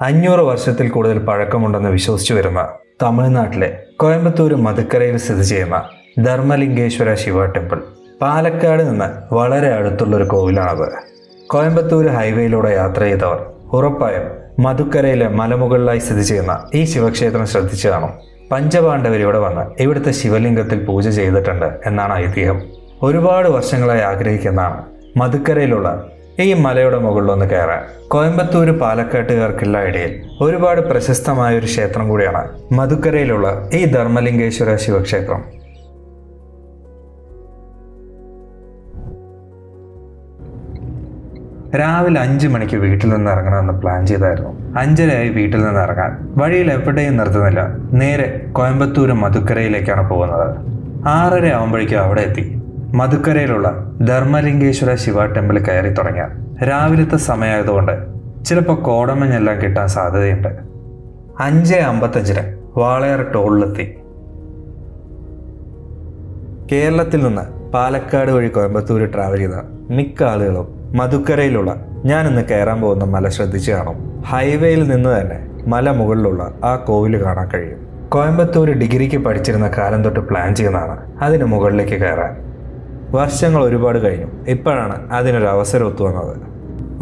അഞ്ഞൂറ് വർഷത്തിൽ കൂടുതൽ പഴക്കമുണ്ടെന്ന് വിശ്വസിച്ചു വരുന്ന തമിഴ്നാട്ടിലെ കോയമ്പത്തൂർ മധുക്കരയിൽ സ്ഥിതി ചെയ്യുന്ന ധർമ്മലിംഗേശ്വര ശിവ ടെമ്പിൾ. പാലക്കാട് നിന്ന് വളരെ അടുത്തുള്ള ഒരു കോവിലാണത്. കോയമ്പത്തൂർ ഹൈവേയിലൂടെ യാത്ര ചെയ്തവർ ഉറപ്പായും മധുക്കരയിലെ മലമുകളിലായി സ്ഥിതി ചെയ്യുന്ന ഈ ശിവക്ഷേത്രം ശ്രദ്ധിച്ചു കാണും. പഞ്ചപാണ്ഡവർ ഇവിടെ വന്ന് ഇവിടുത്തെ ശിവലിംഗത്തിൽ പൂജ ചെയ്തിട്ടുണ്ട് എന്നാണ് ഐതിഹ്യം. ഒരുപാട് വർഷങ്ങളായി ആഗ്രഹിക്കുന്നതാണ് മധുക്കരയിലുള്ള ഈ മലയുടെ മുകളിലൊന്ന് കയറാൻ. കോയമ്പത്തൂർ പാലക്കാട്ടുകാർക്കുള്ള ഇടയിൽ ഒരുപാട് പ്രശസ്തമായ ഒരു ക്ഷേത്രം കൂടിയാണ് മധുക്കരയിലുള്ള ഈ ധർമ്മലിംഗേശ്വര ശിവക്ഷേത്രം. രാവിലെ അഞ്ച് മണിക്ക് വീട്ടിൽ നിന്ന് ഇറങ്ങണമെന്ന് പ്ലാൻ ചെയ്തായിരുന്നു. അഞ്ചരയായി വീട്ടിൽ നിന്ന് ഇറങ്ങാൻ. വഴിയിൽ എവിടെയും നിർത്തുന്നില്ല. നേരെ കോയമ്പത്തൂർ മധുക്കരയിലേക്കാണ് പോകുന്നത്. ആറര ആകുമ്പോഴേക്കും അവിടെ എത്തി. മധുക്കരയിലുള്ള ധർമ്മലിംഗേശ്വര ശിവ ടെമ്പിൾ കയറി തുടങ്ങിയ രാവിലത്തെ സമയമായതുകൊണ്ട് ചിലപ്പോൾ കോടമഞ്ഞെല്ലാം കിട്ടാൻ സാധ്യതയുണ്ട്. അഞ്ച് അമ്പത്തഞ്ചിന് വാളയാർ ടോളിലെത്തി. കേരളത്തിൽ നിന്ന് പാലക്കാട് വഴി കോയമ്പത്തൂർ ട്രാവൽ ചെയ്ത മിക്ക ആളുകളും മധുക്കരയിലുള്ള ഞാനിന്ന് കയറാൻ പോകുന്ന മല ശ്രദ്ധിച്ചു കാണും. ഹൈവേയിൽ നിന്ന് തന്നെ മല മുകളിലുള്ള ആ കോവിൽ കാണാൻ കഴിയും. കോയമ്പത്തൂർ ഡിഗ്രിക്ക് പഠിച്ചിരുന്ന കാലം തൊട്ട് പ്ലാൻ ചെയ്യുന്നതാണ് അതിന് മുകളിലേക്ക് കയറാൻ. വർഷങ്ങൾ ഒരുപാട് കഴിഞ്ഞു. ഇപ്പോഴാണ് അതിനൊരു അവസരം ഒത്തു വന്നത്.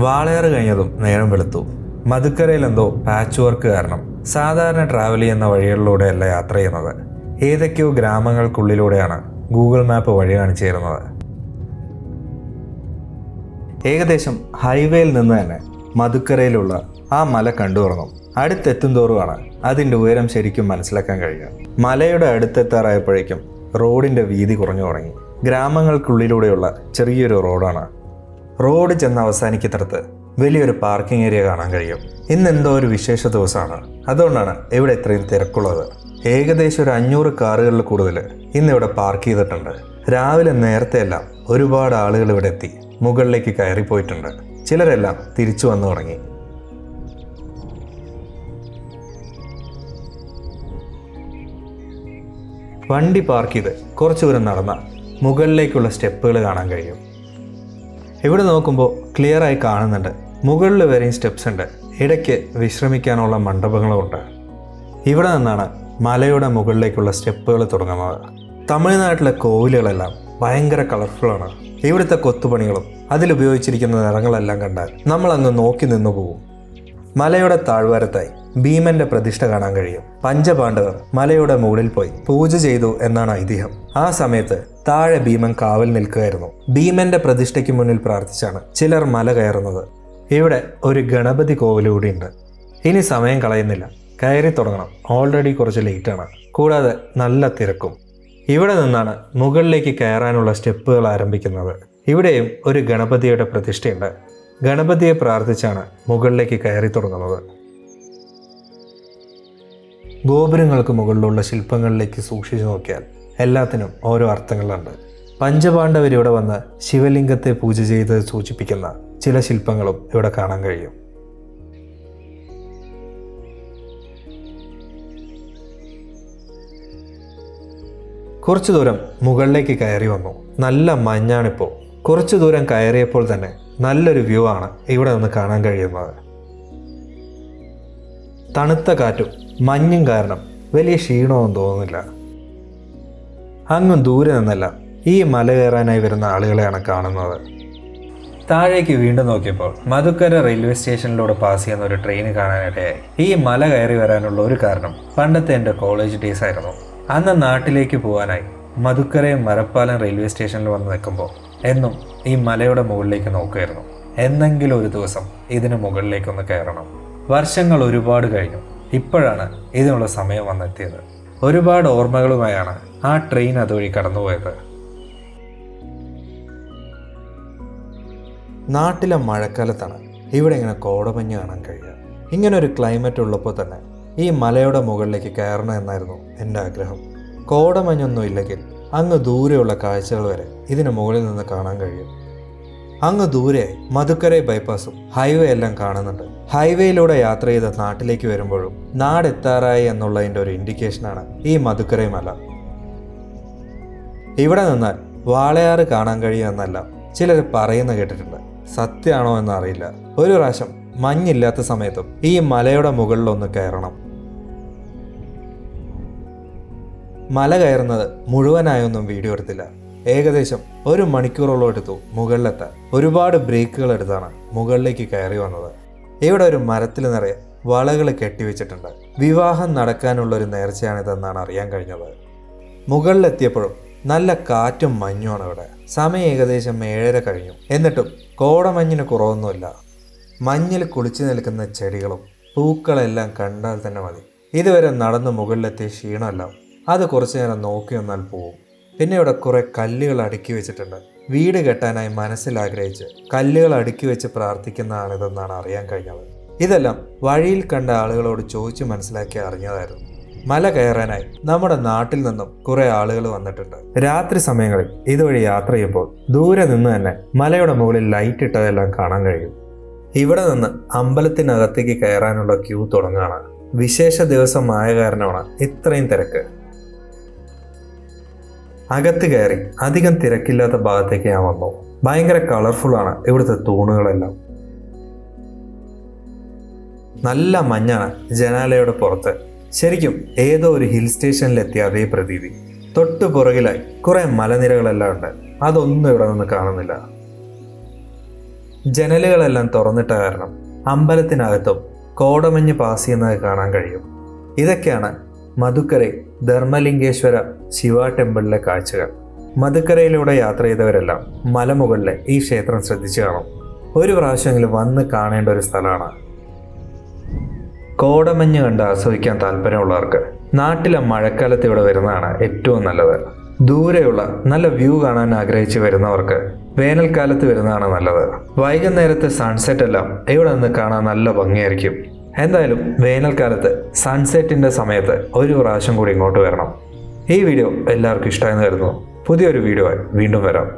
വാളയാറ് കഴിഞ്ഞതും നേരം വെളുത്തു. മധുക്കരയിൽ എന്തോ പാച്ച് വർക്ക് കാരണം സാധാരണ ട്രാവൽ ചെയ്യുന്ന വഴികളിലൂടെയല്ല യാത്ര ചെയ്യുന്നത്. ഏതൊക്കെയോ ഗ്രാമങ്ങൾക്കുള്ളിലൂടെയാണ് ഗൂഗിൾ മാപ്പ് വഴി കാണിച്ചു തരുന്നത്. ഏകദേശം ഹൈവേയിൽ നിന്ന് തന്നെ മധുക്കരയിലുള്ള ആ മല കണ്ടു തുറന്നു. അടുത്തെത്തും തോറുമാണ് അതിന്റെ ഉയരം ശരിക്കും മനസ്സിലാക്കാൻ കഴിയുക. മലയുടെ അടുത്തെത്താറായപ്പോഴേക്കും റോഡിന്റെ വീതി കുറഞ്ഞു തുടങ്ങി. ഗ്രാമങ്ങൾക്കുള്ളിലൂടെയുള്ള ചെറിയൊരു റോഡാണ്. റോഡ് ചെന്ന് അവസാനിക്കുന്നിടത്ത് വലിയൊരു പാർക്കിംഗ് ഏരിയ കാണാൻ കഴിയും. ഇന്ന് എന്തോ ഒരു വിശേഷ ദിവസമാണ്. അതുകൊണ്ടാണ് ഇവിടെ ഇത്രയും തിരക്കുള്ളത്. ഏകദേശം ഒരു അഞ്ഞൂറ് കാറുകളിൽ കൂടുതൽ ഇന്ന് ഇവിടെ പാർക്ക് ചെയ്തിട്ടുണ്ട്. രാവിലെ നേരത്തെയെല്ലാം ഒരുപാട് ആളുകൾ ഇവിടെ എത്തി മുകളിലേക്ക് കയറി പോയിട്ടുണ്ട് ചിലരെല്ലാം തിരിച്ചു വന്നു തുടങ്ങി. വണ്ടി പാർക്ക് ചെയ്ത് കുറച്ചു ദൂരം നടന്ന മുകളിലേക്കുള്ള സ്റ്റെപ്പുകൾ കാണാൻ കഴിയും. ഇവിടെ നോക്കുമ്പോൾ ക്ലിയറായി കാണുന്നുണ്ട്. മുകളിൽ വരെയും സ്റ്റെപ്സ് ഉണ്ട്. ഇടയ്ക്ക് വിശ്രമിക്കാനുള്ള മണ്ഡപങ്ങളുമുണ്ട്. ഇവിടെ നിന്നാണ് മലയുടെ മുകളിലേക്കുള്ള സ്റ്റെപ്പുകൾ തുടങ്ങുന്നത്. തമിഴ്നാട്ടിലെ കോവിലുകളെല്ലാം ഭയങ്കര കളർഫുള്ളാണ് ഇവിടുത്തെ കൊത്തുപണികളും അതിലുപയോഗിച്ചിരിക്കുന്ന നിറങ്ങളെല്ലാം കണ്ടാൽ നമ്മൾ അങ്ങ് നോക്കി നിന്നു പോകും മലയുടെ താഴ്വാരത്തായി ഭീമന്റെ പ്രതിഷ്ഠ കാണാൻ കഴിയും. പഞ്ചപാണ്ഡവർ മലയുടെ മുകളിൽ പോയി പൂജ ചെയ്തു എന്നാണ് ഐതിഹ്യം. ആ സമയത്ത് താഴെ ഭീമൻ കാവൽ നിൽക്കുകയായിരുന്നു. ഭീമന്റെ പ്രതിഷ്ഠയ്ക്ക് മുന്നിൽ പ്രാർത്ഥിച്ചാണ് ചിലർ മല കയറുന്നത്. ഇവിടെ ഒരു ഗണപതി കോവിൽ ഇനി സമയം കളയുന്നില്ല. കയറി തുടങ്ങണം. ഓൾറെഡി കുറച്ച് ലേറ്റാണ് കൂടാതെ നല്ല തിരക്കും. ഇവിടെ നിന്നാണ് മുകളിലേക്ക് കയറാനുള്ള സ്റ്റെപ്പുകൾ ആരംഭിക്കുന്നത്. ഇവിടെയും ഒരു ഗണപതിയുടെ പ്രതിഷ്ഠയുണ്ട്. ഗണപതിയെ പ്രാർത്ഥിച്ചാണ് മുകളിലേക്ക് കയറി തുടങ്ങുന്നത്. ഗോപുരങ്ങൾക്ക് മുകളിലുള്ള ശില്പങ്ങളിലേക്ക് സൂക്ഷിച്ചു നോക്കിയാൽ എല്ലാത്തിനും ഓരോ അർത്ഥങ്ങളുണ്ട്. പഞ്ചപാണ്ഡവർ ഇവിടെ വന്ന് ശിവലിംഗത്തെ പൂജ ചെയ്ത് സൂചിപ്പിക്കുന്ന ചില ശില്പങ്ങളും ഇവിടെ കാണാൻ കഴിയും. കുറച്ചു ദൂരം മുകളിലേക്ക് കയറി വന്നു. നല്ല മഞ്ഞാണിപ്പോൾ കുറച്ചു ദൂരം കയറിയപ്പോൾ തന്നെ നല്ലൊരു വ്യൂ ആണ് ഇവിടെ നിന്ന് കാണാൻ കഴിയുന്നത്. തണുത്ത കാറ്റും മഞ്ഞും കാരണം വലിയ ക്ഷീണമൊന്നും തോന്നുന്നില്ല. അങ്ങും ദൂരെ നിന്നല്ല ഈ മല കയറാനായി വരുന്ന ആളുകളെയാണ് കാണുന്നത്. താഴേക്ക് വീണ്ടും നോക്കിയപ്പോൾ മധുക്കര റെയിൽവേ സ്റ്റേഷനിലൂടെ പാസ് ചെയ്യുന്ന ഒരു ട്രെയിൻ കാണാനിടയായി. ഈ മല കയറി വരാനുള്ള ഒരു കാരണം പണ്ടത്തെ എന്റെ കോളേജ് ഡേയ്സ് ആയിരുന്നു. അന്ന് നാട്ടിലേക്ക് പോകാനായി മധുക്കരയും മരപ്പാലം റെയിൽവേ സ്റ്റേഷനിൽ വന്ന് നിൽക്കുമ്പോൾ എന്നും ഈ മലയുടെ മുകളിലേക്ക് നോക്കുമായിരുന്നു. എന്നെങ്കിലും ഒരു ദിവസം ഇതിന് മുകളിലേക്കൊന്ന് കയറണം. വർഷങ്ങൾ ഒരുപാട് കഴിഞ്ഞു. ഇപ്പോഴാണ് ഇതിനുള്ള സമയം വന്നെത്തിയത്. ഒരുപാട് ഓർമ്മകളുമായാണ് ആ ട്രെയിൻ അതുവഴി കടന്നുപോയത്. നാട്ടിലെ മഴക്കാലത്താണ് ഇവിടെ ഇങ്ങനെ കോടമഞ്ഞ് കാണാൻ കഴിയുക. ഇങ്ങനൊരു ക്ലൈമറ്റ് ഉള്ളപ്പോൾ തന്നെ ഈ മലയുടെ മുകളിലേക്ക് കയറണം എന്നായിരുന്നു എന്റെ ആഗ്രഹം. കോടമഞ്ഞൊന്നും ഇല്ലെങ്കിൽ അങ്ങ് ദൂരെയുള്ള കാഴ്ചകൾ വരെ ഇതിന് മുകളിൽ നിന്ന് കാണാൻ കഴിയും. അങ്ങ് ദൂരെ മധുക്കര ബൈപ്പാസും ഹൈവേ എല്ലാം കാണുന്നുണ്ട്. ഹൈവേയിലൂടെ യാത്ര ചെയ്ത നാട്ടിലേക്ക് വരുമ്പോഴും നാടെത്താറായി എന്നുള്ളതിന്റെ ഒരു ഇൻഡിക്കേഷനാണ് ഈ മധുക്കര മല. ഇവിടെ നിന്നാൽ വാളയാറ് കാണാൻ കഴിയുമെന്നല്ല ചിലർ പറയുന്ന കേട്ടിട്ടുണ്ട്. സത്യമാണോ എന്നറിയില്ല. ഒരു പ്രാവശ്യം മഞ്ഞില്ലാത്ത സമയത്തും ഈ മലയുടെ മുകളിലൊന്ന് കയറണം. മല കയറുന്നത് മുഴുവനായൊന്നും വീഡിയോ എടുത്തില്ല. ഏകദേശം ഒരു മണിക്കൂറോളം എടുത്തു മുകളിലെത്താൻ. ഒരുപാട് ബ്രേക്കുകൾ എടുത്താണ് മുകളിലേക്ക് കയറി വന്നത്. ഇവിടെ ഒരു മരത്തിൽ നിറയെ വളകൾ കെട്ടിവെച്ചിട്ടുണ്ട് വിവാഹം നടക്കാനുള്ള ഒരു നേർച്ചയാണിതെന്നാണ് അറിയാൻ കഴിഞ്ഞത്. മുകളിലെത്തിയപ്പോഴും നല്ല കാറ്റും മഞ്ഞുമാണ് ഇവിടെ. സമയം ഏകദേശം ഏഴര കഴിഞ്ഞു. എന്നിട്ടും കോടമഞ്ഞിന് കുറവൊന്നുമില്ല. മഞ്ഞിൽ കുളിച്ചു നിൽക്കുന്ന ചെടികളും പൂക്കളെല്ലാം കണ്ടാൽ തന്നെ മതി. ഇതുവരെ നടന്ന് മുകളിലെത്തിയ ക്ഷീണമല്ല. അത് കുറച്ചു നേരം നോക്കി വന്നാൽ പോവും. പിന്നെ ഇവിടെ കുറെ കല്ലുകൾ അടുക്കി വെച്ചിട്ടുണ്ട്. വീട് കെട്ടാനായി മനസ്സിൽ ആഗ്രഹിച്ച് കല്ലുകൾ അടുക്കി വെച്ച് പ്രാർത്ഥിക്കുന്നതാണിതെന്നാണ് അറിയാൻ കഴിഞ്ഞത്. ഇതെല്ലാം വഴിയിൽ കണ്ട ആളുകളോട് ചോദിച്ച് മനസ്സിലാക്കി അറിഞ്ഞതായിരുന്നു. മല കയറാനായി നമ്മുടെ നാട്ടിൽ നിന്നും കുറെ ആളുകൾ വന്നിട്ടുണ്ട്. രാത്രി സമയങ്ങളിൽ ഇതുവഴി യാത്ര ചെയ്യുമ്പോൾ ദൂരെ നിന്ന് തന്നെ മലയുടെ മുകളിൽ ലൈറ്റ് ഇട്ടതെല്ലാം കാണാൻ കഴിയും. ഇവിടെ നിന്ന് അമ്പലത്തിനകത്തേക്ക് കയറാനുള്ള ക്യൂ തുടങ്ങുകയാണ് വിശേഷ ദിവസമായ കാരണമാണ് ഇത്രയും തിരക്ക്. അകത്ത് കയറി അധികം തിരക്കില്ലാത്ത ഭാഗത്തേക്ക് ഞാൻ വന്നു. ഭയങ്കര ആണ് ഇവിടുത്തെ തൂണുകളെല്ലാം. നല്ല മഞ്ഞാണ് ജനാലയുടെ പുറത്ത്. ശരിക്കും ഏതോ ഒരു ഹിൽ സ്റ്റേഷനിലെത്തിയ അതേ പ്രതീതി. തൊട്ടു പുറകിലായി കുറേ മലനിരകളെല്ലാം ഉണ്ട്. അതൊന്നും ഇവിടെ നിന്ന് കാണുന്നില്ല. ജനലുകളെല്ലാം തുറന്നിട്ട കാരണം അമ്പലത്തിനകത്തും കോടമഞ്ഞ് പാസ് ചെയ്യുന്നത് കാണാൻ കഴിയും. ഇതൊക്കെയാണ് മധുക്കരൈ ധർമ്മലിംഗേശ്വര ശിവ ടെമ്പിളിലെ കാഴ്ചകൾ. മധുക്കരയിലൂടെ യാത്ര ചെയ്തവരെല്ലാം മലമുകളിലെ ഈ ക്ഷേത്രം ശ്രദ്ധിച്ചു കാണും. ഒരു പ്രാവശ്യമെങ്കിലും വന്ന് കാണേണ്ട ഒരു സ്ഥലമാണ്. കോടമഞ്ഞ് കണ്ട് ആസ്വദിക്കാൻ താല്പര്യമുള്ളവർക്ക് നാട്ടിലെ മഴക്കാലത്ത് ഇവിടെ വരുന്നതാണ് ഏറ്റവും നല്ലത്. ദൂരെയുള്ള നല്ല വ്യൂ കാണാൻ ആഗ്രഹിച്ച് വരുന്നവർക്ക് വേനൽക്കാലത്ത് വരുന്നതാണ് നല്ലത്. വൈകുന്നേരത്തെ സൺസെറ്റ് എല്ലാം ഇവിടെ നിന്ന് കാണാൻ നല്ല ഭംഗിയായിരിക്കും? എന്തായാലും വേനൽക്കാലത്ത് സൺസെറ്റിന്റെ സമയത്ത് ഒരു പ്രാവശ്യം കൂടി ഇങ്ങോട്ട് വരണം. ഈ വീഡിയോ എല്ലാവർക്കും ഇഷ്ടമായെന്ന് കരുതുന്നു. പുതിയൊരു വീഡിയോ വീണ്ടും വരാം.